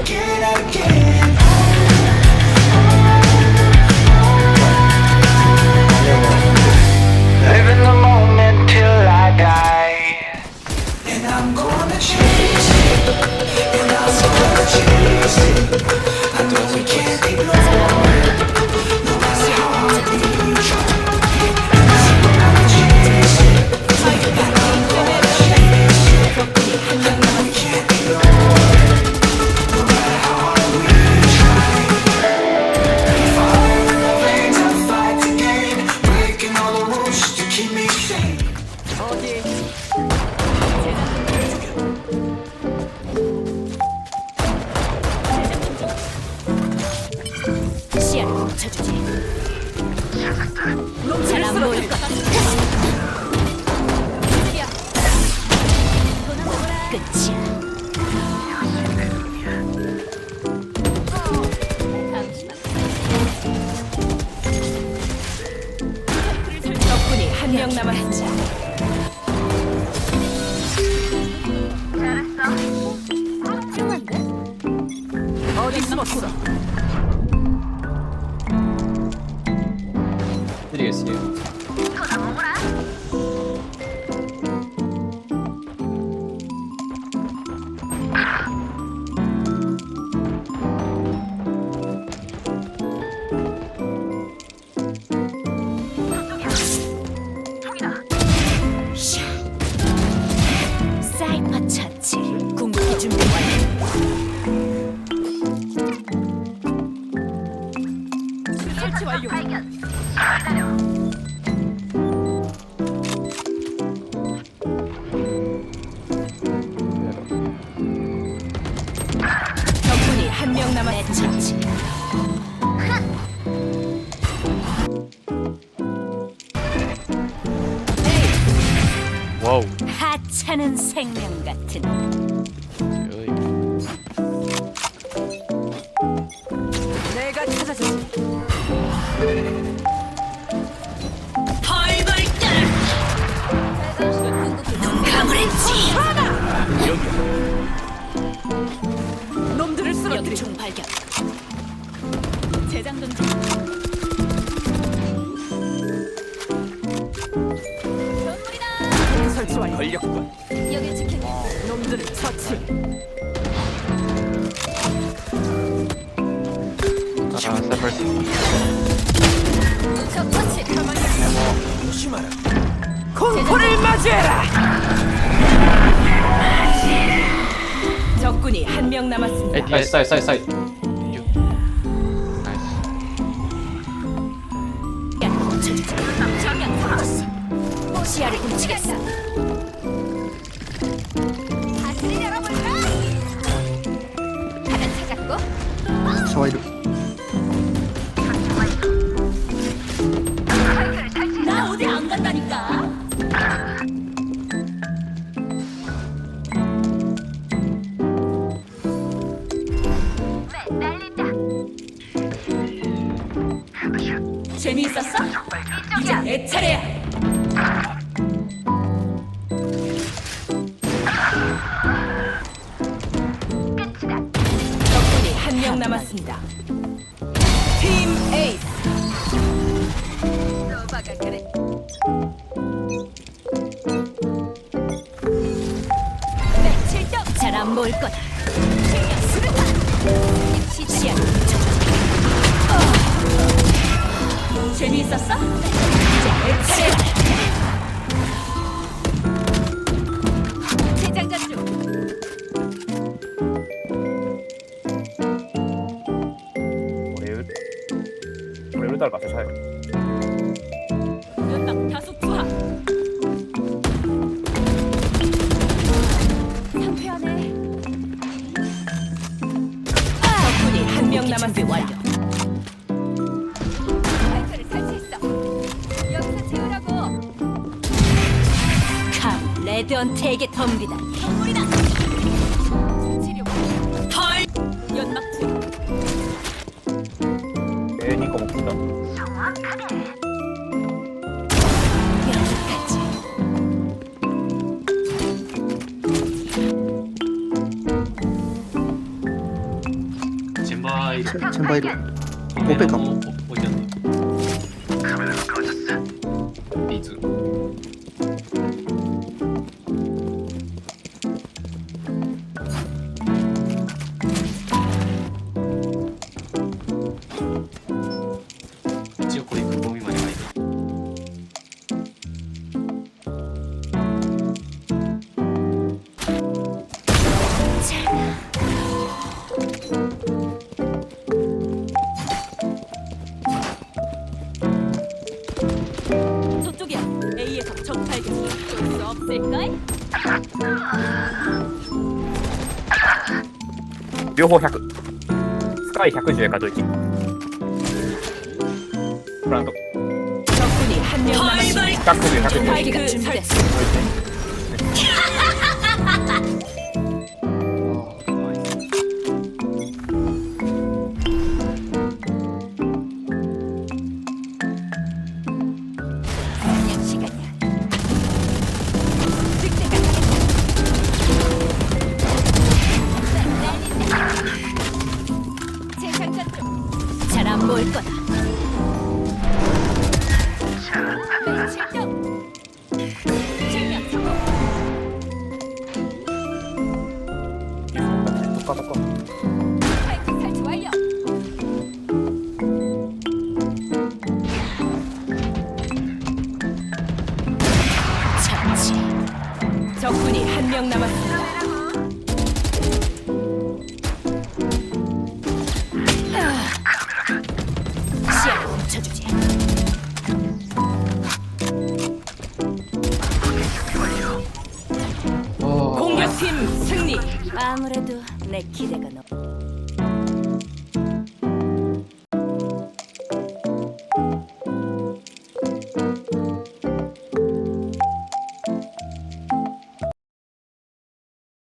드디어? 시야를 멈춰주지. 잘안 보일 것 같아. 끝이야. 적군이 한명 남았습 드리겠어요. 사 설치 완료. 적군이 한명내 남았습니다. 처치. 와우. 하찮은 생명 같은. 내가 찾아주지. 눈 감으랬지. 놈들을 쓰러뜨리. 여기총 발견. 적 처치. 공포를 맞이해라. 적군이 한 명 남았습니다. 에이, 나이스, 사이드, 사이드, 사이드. 나이스. 시야를 훔치겠어. 하트를 열어볼까? 하나 찾았고. 좋아요. 재미있었어? 이제 내 차례야. 적군이 한 명 남았습니다. 팀 에이스. 너바가 그래. 잘안 보일 거다. 멈춰주지. 재미있었어? 재장전 중. 오늘 오늘 달 가서 잘. 연 레드언트에게 덤비다. 치료. 헐. 연막. 괜히 꺼먹힌다. 여기까지. 챔- 챔바이로 오페 오페카. 어디 갔어? 비즈. 볼수 없을까? 묘호 100スカイ110かどいきブランド 적군이 한 명 남았습니다. 110 110 파이크 준비됐어. 그냥 안 보일 거다. 칠점. 실명 성공. 똑같똑같 어. 공격팀 승리. 아무래도 내 기대가 높.